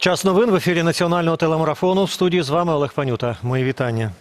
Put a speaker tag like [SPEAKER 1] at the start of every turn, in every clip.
[SPEAKER 1] Час новин в ефірі національного телемарафону. В студії з вами Олег Панюта. Мої вітання.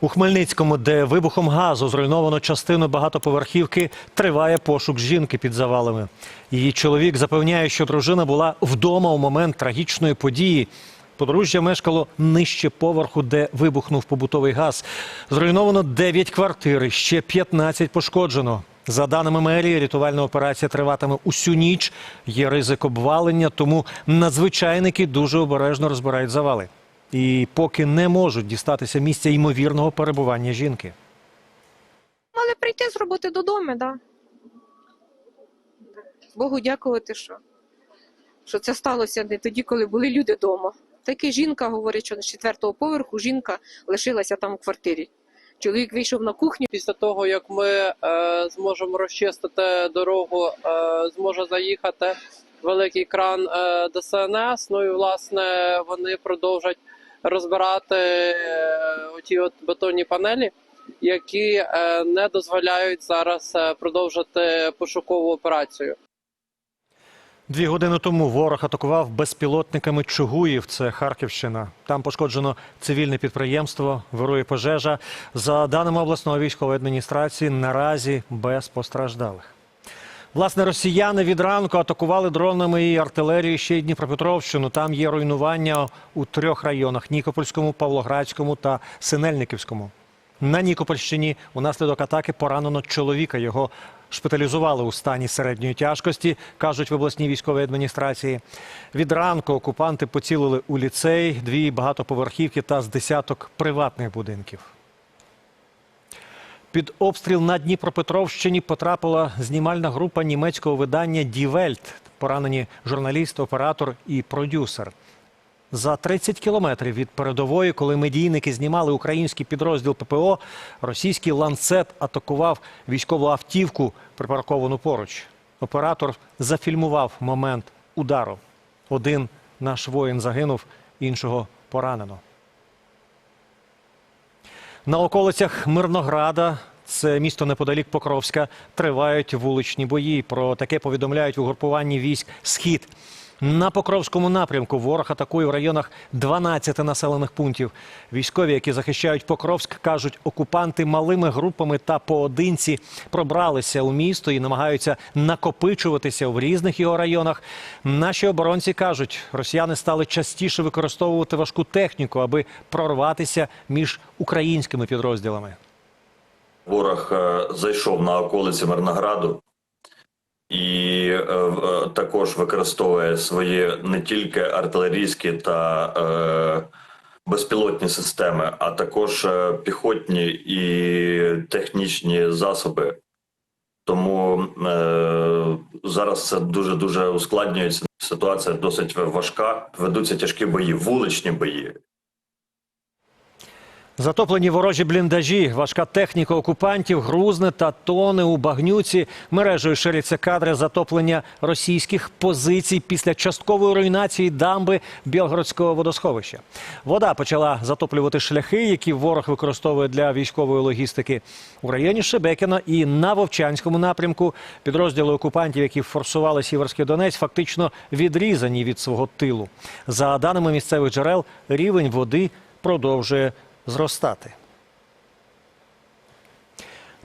[SPEAKER 1] У Хмельницькому, де вибухом газу зруйновано частину багатоповерхівки, триває пошук жінки під завалами. Її чоловік запевняє, що дружина була вдома у момент трагічної події. Подружжя мешкало нижче поверху, де вибухнув побутовий газ. Зруйновано 9 квартир, ще 15 пошкоджено. За даними мерії, рятувальна операція триватиме усю ніч. Є ризик обвалення, тому надзвичайники дуже обережно розбирають завали. І поки не можуть дістатися місця ймовірного перебування жінки.
[SPEAKER 2] Мали прийти з роботи додому, так. Да. Богу дякувати, що, що це сталося не тоді, коли були люди вдома. Так і жінка говорить, що з четвертого поверху жінка лишилася там у квартирі. Чоловік вийшов на кухню.
[SPEAKER 3] Після того, як ми е, зможемо розчистити дорогу, е, зможе заїхати великий кран е, ДСНС. Ну і власне вони продовжать розбирати е, оті от бетонні панелі, які е, не дозволяють зараз е, продовжити пошукову операцію.
[SPEAKER 1] Дві години тому ворог атакував безпілотниками Чугуїв. Це Харківщина. Там пошкоджено цивільне підприємство, вирує пожежа. За даними обласної військової адміністрації, наразі без постраждалих. Власне, росіяни від ранку атакували дронами і артилерією ще й Дніпропетровщину. Там є руйнування у трьох районах: Нікопольському, Павлоградському та Синельниківському. На Нікопольщині унаслідок атаки поранено чоловіка. Його шпиталізували у стані середньої тяжкості, кажуть в обласній військовій адміністрації. Від ранку окупанти поцілили у ліцей, дві багатоповерхівки та з десяток приватних будинків. Під обстріл на Дніпропетровщині потрапила знімальна група німецького видання Welt. Поранені журналіст, оператор і продюсер. За 30 кілометрів від передової, коли медійники знімали український підрозділ ППО, російський ланцет атакував військову автівку, припарковану поруч. Оператор зафільмував момент удару. Один наш воїн загинув, іншого поранено. На околицях Мирнограда, це місто неподалік Покровська, тривають вуличні бої. Про таке повідомляють в угрупуванні військ Схід. На Покровському напрямку ворог атакує в районах 12 населених пунктів. Військові, які захищають Покровськ, кажуть, окупанти малими групами та поодинці пробралися у місто і намагаються накопичуватися в різних його районах. Наші оборонці кажуть, росіяни стали частіше використовувати важку техніку, аби прорватися між українськими підрозділами.
[SPEAKER 4] Ворог е, зайшов на околиці Мирнограду і е, е, також використовує свої не тільки артилерійські та е, безпілотні системи, а також е, піхотні і технічні засоби. Тому е, зараз це дуже дуже ускладнюється. Ситуація досить важка. Ведуться тяжкі бої, вуличні бої.
[SPEAKER 1] Затоплені ворожі бліндажі, важка техніка окупантів, грузне та тони у багнюці. Мережею ширяться кадри затоплення російських позицій після часткової руйнації дамби Білгородського водосховища. Вода почала затоплювати шляхи, які ворог використовує для військової логістики. У районі Шебекіна і на Вовчанському напрямку підрозділи окупантів, які форсували Сіверський Донець, фактично відрізані від свого тилу. За даними місцевих джерел, рівень води продовжує зростати.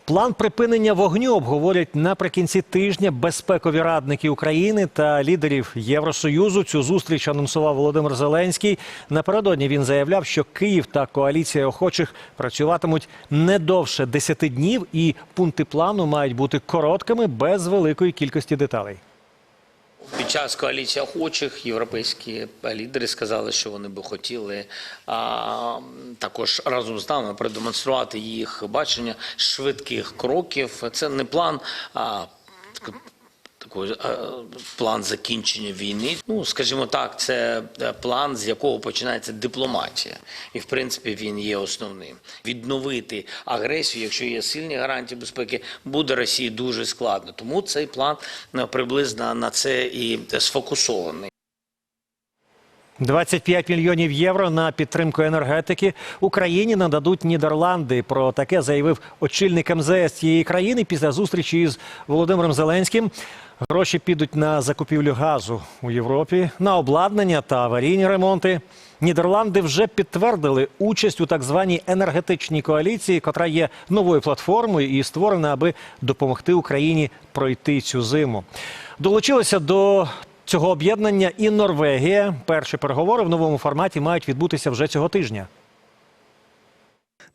[SPEAKER 1] План припинення вогню обговорять наприкінці тижня безпекові радники України та лідерів Євросоюзу. Цю зустріч анонсував Володимир Зеленський. Напередодні він заявляв, що Київ та коаліція охочих працюватимуть не довше 10 днів, і пункти плану мають бути короткими без великої кількості деталей.
[SPEAKER 5] Під час коаліції охочих європейські лідери сказали, що вони би хотіли а, також разом з нами продемонструвати їх бачення швидких кроків. Це не план. А, такий, е, план закінчення війни. Ну, скажімо так, це е, план, з якого починається дипломатія, і в принципі він є основним. Відновити агресію, якщо є сильні гарантії безпеки, буде Росії дуже складно. Тому цей план е, приблизно на це і сфокусований.
[SPEAKER 1] 25 мільйонів євро на підтримку енергетики Україні нададуть Нідерланди. Про таке заявив очільник МЗС цієї країни після зустрічі із Володимиром Зеленським. Гроші підуть на закупівлю газу у Європі, на обладнання та аварійні ремонти. Нідерланди вже підтвердили участь у так званій енергетичній коаліції, котра є новою платформою і створена, аби допомогти Україні пройти цю зиму. Долучилися до цього об'єднання і Норвегія. Перші переговори в новому форматі мають відбутися вже цього тижня.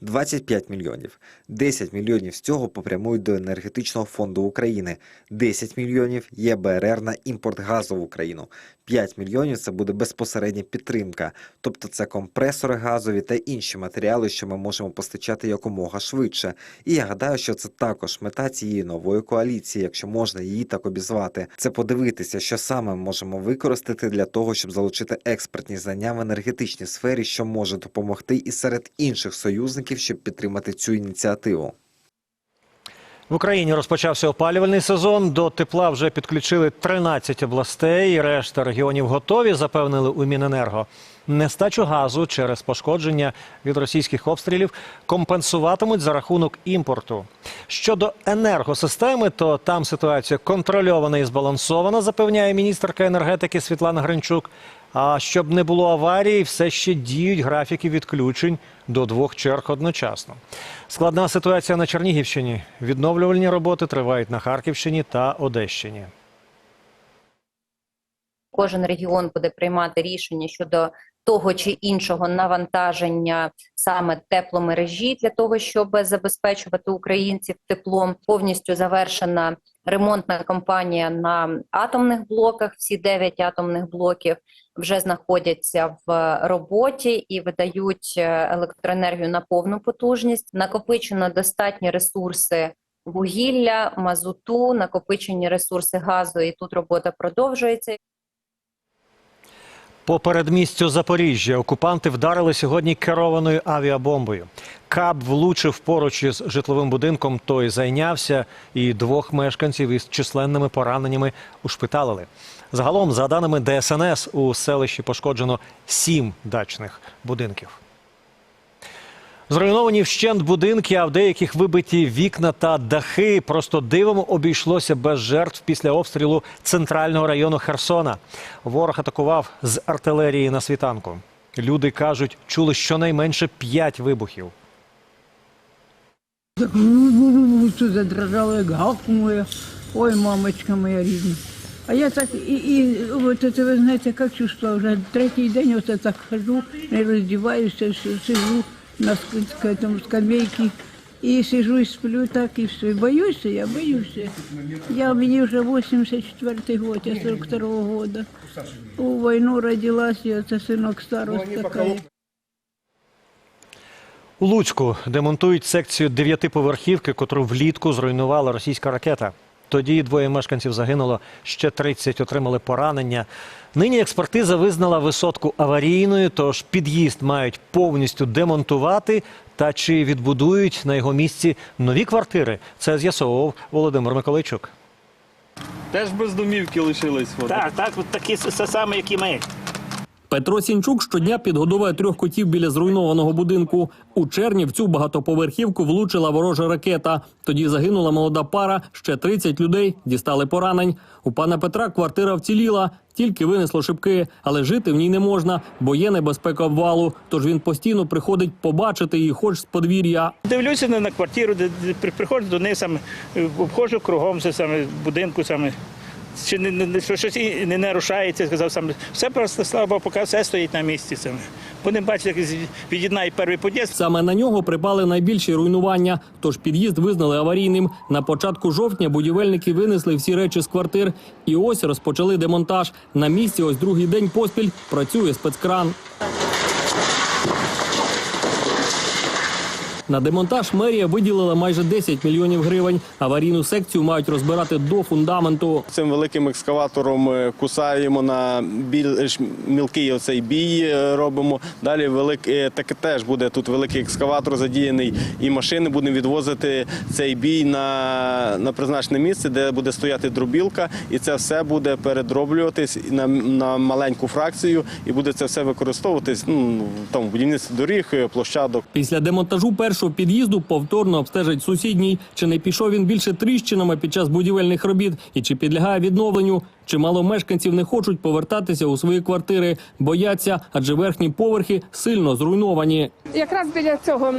[SPEAKER 6] 25 мільйонів. 10 мільйонів з цього попрямують до енергетичного фонду України. 10 мільйонів є БРР на імпорт газу в Україну. 5 мільйонів це буде безпосередня підтримка, тобто це компресори газові та інші матеріали, що ми можемо постачати якомога швидше. І я гадаю, що це також мета цієї нової коаліції, якщо можна її так обізвати. Це подивитися, що саме можемо використати для того, щоб залучити експертні знання в енергетичній сфері, що може допомогти і серед інших союзників, щоб підтримати цю ініціативу.
[SPEAKER 1] В Україні розпочався опалювальний сезон. До тепла вже підключили 13 областей. Решта регіонів готові, запевнили у Міненерго. Нестачу газу через пошкодження від російських обстрілів компенсуватимуть за рахунок імпорту. Щодо енергосистеми, то там ситуація контрольована і збалансована, запевняє міністерка енергетики Світлана Гринчук. А щоб не було аварії, все ще діють графіки відключень до двох черг одночасно. Складна ситуація на Чернігівщині. Відновлювальні роботи тривають на Харківщині та Одещині.
[SPEAKER 7] кожен регіон буде приймати рішення щодо того чи іншого навантаження саме тепломережі для того, щоб забезпечувати українців теплом. Повністю завершена ремонтна компанія на атомних блоках. Всі 9 атомних блоків вже знаходяться в роботі і видають е, електроенергію на повну потужність. Накопичено достатні ресурси вугілля, мазуту, накопичені ресурси газу, і тут робота продовжується.
[SPEAKER 1] По передмістю Запоріжжя окупанти вдарили сьогодні керованою авіабомбою. Каб влучив поруч із житловим будинком, той зайнявся, і двох мешканців із численними пораненнями ушпиталили. Загалом, за даними ДСНС, у селищі пошкоджено сім дачних будинків. Зруйновані вщент будинки, а в деяких вибиті вікна та дахи. Просто дивом обійшлося без жертв після обстрілу центрального району Херсона. Ворог атакував з артилерії на світанку. Люди кажуть, чули щонайменше п'ять вибухів.
[SPEAKER 8] Так все задрожало, як гавкнуло. Ой, мамочка моя рідна. А я так і, і от це, ви знаєте, як чувство, вже третій день оце так хожу, не роздіваюся, си- сижу на ск- к- этому скамейці. І сижу і сплю так, і все. Боюся я, боюся. Я, мені вже 84-й год, я 42-го года. У війну родилась, я це синок старост такий.
[SPEAKER 1] У Луцьку демонтують секцію дев'ятиповерхівки, котру влітку зруйнувала російська ракета. Тоді двоє мешканців загинуло, ще 30 отримали поранення. Нині експертиза визнала висотку аварійною, тож під'їзд мають повністю демонтувати. Та чи відбудують на його місці нові квартири? Це з'ясовував Володимир Миколайчук.
[SPEAKER 9] Теж без домівки лишились.
[SPEAKER 10] Так, так, от такі саме, як і ми.
[SPEAKER 11] Петро Сінчук щодня підгодовує трьох котів біля зруйнованого будинку. У червні в цю багатоповерхівку влучила ворожа ракета. Тоді загинула молода пара, ще 30 людей дістали поранень. У пана Петра квартира вціліла, тільки винесло шибки, але жити в ній не можна, бо є небезпека обвалу. Тож він постійно приходить побачити її, хоч з подвір'я.
[SPEAKER 10] Дивлюся на, квартиру, де, де при- приходжу до неї саме, е, обходжу кругом саме будинку саме. Чи не, не, що щось і не нарушається, сказав саме. Все просто слава Богу, поки все стоїть на місці. Саме. Будемо бачити, як від'єднає перший під'їзд.
[SPEAKER 11] Саме на нього припали найбільші руйнування. Тож під'їзд визнали аварійним. На початку жовтня будівельники винесли всі речі з квартир. І ось розпочали демонтаж. На місці ось другий день поспіль працює спецкран. На демонтаж мерія виділила майже 10 мільйонів гривень. Аварійну секцію мають розбирати до фундаменту.
[SPEAKER 9] Цим великим екскаватором е, кусаємо на більш мілкий оцей бій е, робимо. Далі велик, е, так теж буде тут великий екскаватор задіяний, і машини будемо відвозити цей бій на, на призначене місце, де буде стояти дробілка, і це все буде передроблюватись на, на маленьку фракцію, і буде це все використовуватись ну, в тому будівництві доріг, е, площадок.
[SPEAKER 11] Після демонтажу першої першого під'їзду повторно обстежать сусідній. Чи не пішов він більше тріщинами під час будівельних робіт, і чи підлягає відновленню? Чимало мешканців не хочуть повертатися у свої квартири, бояться, адже верхні поверхи сильно зруйновані.
[SPEAKER 12] Якраз біля цього,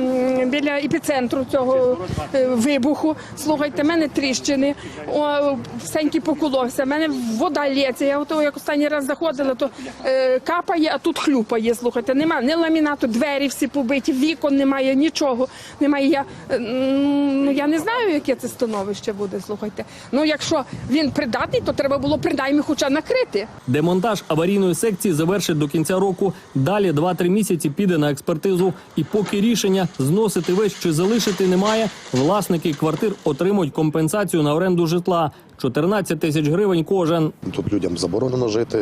[SPEAKER 12] біля епіцентру цього е, вибуху, слухайте, мене тріщини, о, всенькі поколовся, мене вода лється. Я ото як останній раз заходила, то е, капає, а тут хлюпає. Слухайте, нема ні ламінату, двері всі побиті, вікон немає, нічого немає. Я, е, ну, я не знаю, яке це становище буде. Слухайте. Ну, якщо він придатний, то треба було принаймні хоча накрити.
[SPEAKER 11] Демонтаж аварійної секції завершить до кінця року. Далі 2-3 місяці піде на експертизу. І поки рішення зносити весь чи залишити немає, власники квартир отримують компенсацію на оренду житла 14 тисяч гривень кожен.
[SPEAKER 13] Тут людям заборонено жити.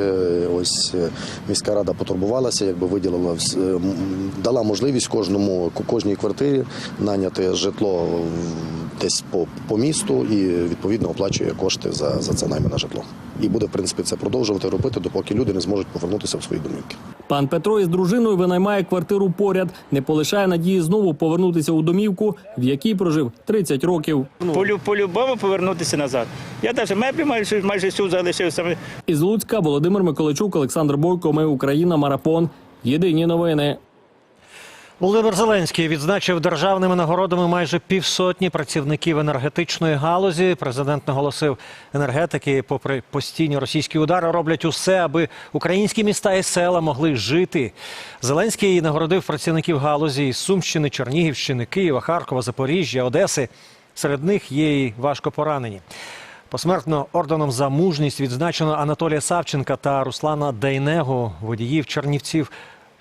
[SPEAKER 13] Ось е, міська рада потурбувалася, якби виділила е, дала можливість кожному кожній квартирі наняти житло десь по, по місту і відповідно оплачує кошти за, за це найми на житло. І буде в принципі це продовжувати робити, допоки люди не зможуть повернутися в свої домівки.
[SPEAKER 11] Пан Петро із дружиною винаймає квартиру поряд, не полишає надії знову повернутися у домівку, в якій прожив 30 років.
[SPEAKER 10] Полю, по-любому повернутися назад. Я навіть меблі майже, майже всю залишив саме.
[SPEAKER 11] Із Луцька Володимир Миколайчук, Олександр Бойко. Ми Україна. Марафон. Єдині новини.
[SPEAKER 1] Володимир Зеленський відзначив державними нагородами майже півсотні працівників енергетичної галузі. Президент наголосив, енергетики, попри постійні російські удари, роблять усе, аби українські міста і села могли жити. Зеленський нагородив працівників галузі із Сумщини, Чернігівщини, Києва, Харкова, Запоріжжя, Одеси. Серед них є й важко поранені. Посмертно орденом за мужність відзначено Анатолія Савченка та Руслана Дейнего, водіїв Чернівців.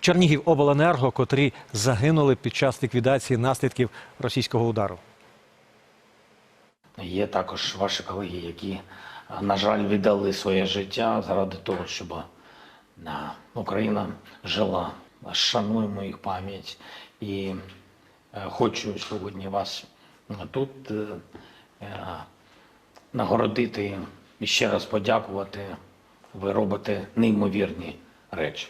[SPEAKER 1] Чернігів обленерго, котрі загинули під час ліквідації наслідків російського удару.
[SPEAKER 5] Є також ваші колеги, які, на жаль, віддали своє життя заради того, щоб Україна жила. Шануємо їх пам'ять і е, хочу сьогодні вас тут е, е, нагородити і ще раз подякувати. Ви робите неймовірні речі.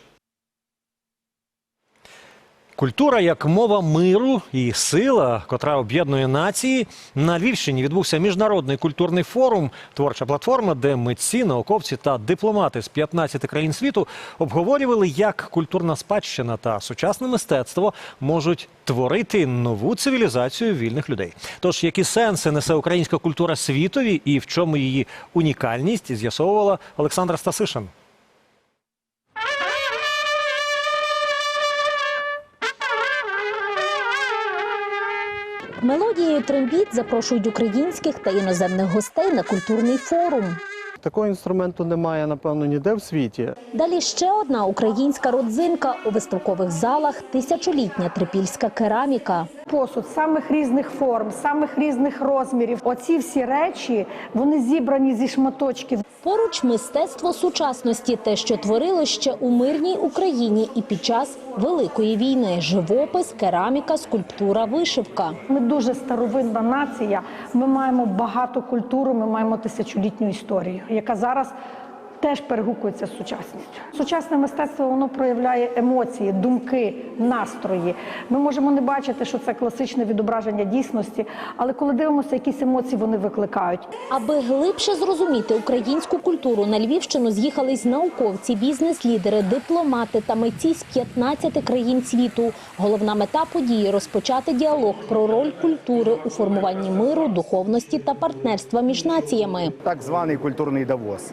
[SPEAKER 1] Культура як мова миру і сила, котра об'єднує нації. На Львівщині відбувся міжнародний культурний форум, творча платформа, де митці, науковці та дипломати з 15 країн світу обговорювали, як культурна спадщина та сучасне мистецтво можуть творити нову цивілізацію вільних людей. Тож, які сенси несе українська культура світові і в чому її унікальність, з'ясовувала Олександра Стасишин.
[SPEAKER 14] Мелодією трембіт запрошують українських та іноземних гостей на культурний форум.
[SPEAKER 9] Такого інструменту немає, напевно, ніде в світі.
[SPEAKER 14] Далі ще одна українська родзинка у виставкових залах тисячолітня трипільська кераміка.
[SPEAKER 12] Посуд самих різних форм, самих різних розмірів. Оці всі речі вони зібрані зі шматочків.
[SPEAKER 14] Поруч мистецтво сучасності, те, що творило ще у мирній Україні і під час Великої війни: живопис, кераміка, скульптура, вишивка.
[SPEAKER 12] Ми дуже старовинна нація. Ми маємо багато культури, ми маємо тисячолітню історію, яка зараз теж перегукується з сучасністю. Сучасне мистецтво воно проявляє емоції, думки, настрої. Ми можемо не бачити, що це класичне відображення дійсності, але коли дивимося, якісь емоції вони викликають.
[SPEAKER 14] Аби глибше зрозуміти українську культуру, на Львівщину з'їхались науковці, бізнес-лідери, дипломати та митці з 15 країн світу. Головна мета події розпочати діалог про роль культури у формуванні миру, духовності та партнерства між націями.
[SPEAKER 15] так званий культурний Давос.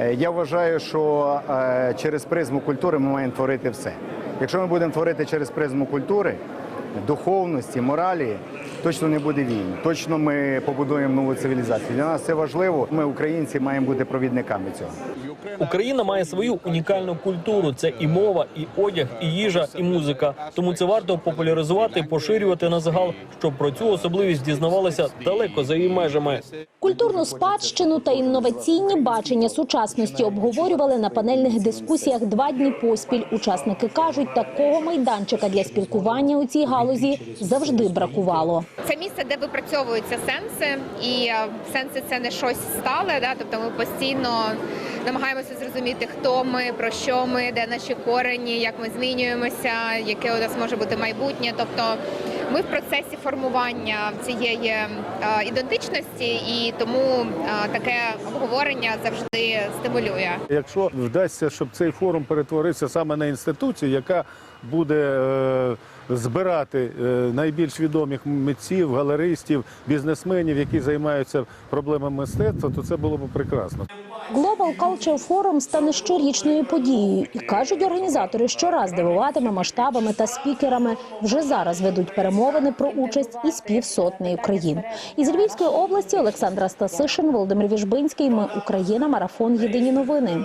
[SPEAKER 15] Е, Я вважаю, що е, через призму культури ми маємо творити все. Якщо ми будемо творити через призму культури, духовності, моралі, точно не буде війни. Точно ми побудуємо нову цивілізацію. Для нас це важливо. Ми, українці, маємо бути провідниками цього.
[SPEAKER 11] Україна має свою унікальну культуру. Це і мова, і одяг, і їжа, і музика. Тому це варто популяризувати, поширювати на загал, щоб про цю особливість дізнавалися далеко за її межами.
[SPEAKER 14] Культурну спадщину та інноваційні бачення сучасності обговорювали на панельних дискусіях два дні поспіль. Учасники кажуть, такого майданчика для спілкування у цій галузі завжди бракувало.
[SPEAKER 16] Це місце, де випрацьовуються сенси, і е, сенси це не щось стале. Да? Тобто ми постійно намагаємося зрозуміти, хто ми, про що ми, де наші корені, як ми змінюємося, яке у нас може бути майбутнє. Тобто Ми в процесі формування цієї е, ідентичності, і тому е, таке обговорення завжди стимулює.
[SPEAKER 17] Якщо вдасться, щоб цей форум перетворився саме на інституцію, яка буде е, збирати е, найбільш відомих митців, галеристів, бізнесменів, які займаються проблемами мистецтва, то це було б прекрасно.
[SPEAKER 14] Global Culture Forum стане щорічною подією, і кажуть організатори, щораз дивуватиме масштабами та спікерами. Вже зараз ведуть перемовини про участь із півсотнею країн. Із Львівської області Олександра Стасишин, Володимир Віжбинський. Ми Україна. Марафон. Єдині новини.